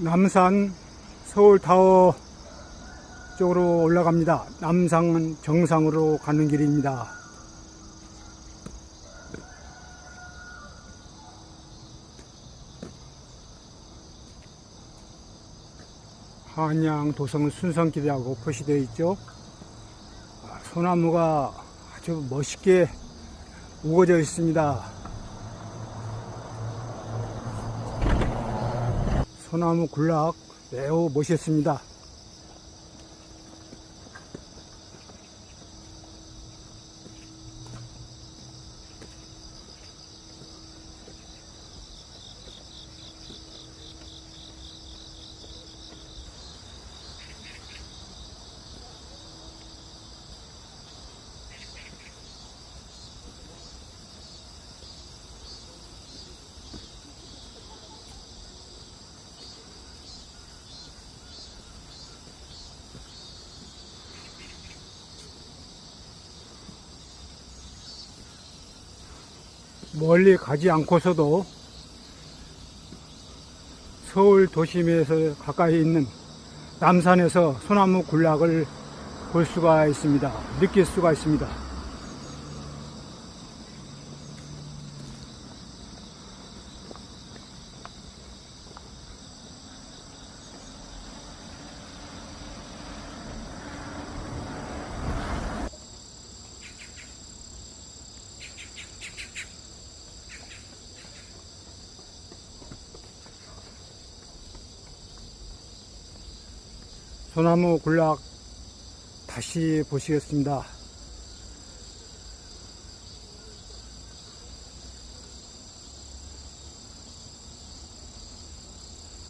남산 서울타워 쪽으로 올라갑니다. 남산 정상으로 가는 길입니다. 한양 도성 순상길이라고 표시되어 있죠. 아, 소나무가 아주 멋있게 우거져 있습니다. 소나무 군락 매우 멋있습니다. 멀리 가지 않고서도 서울 도심에서 가까이 있는 남산에서 소나무 군락을 볼 수가 있습니다. 느낄 수가 있습니다. 소나무 군락 다시 보시겠습니다.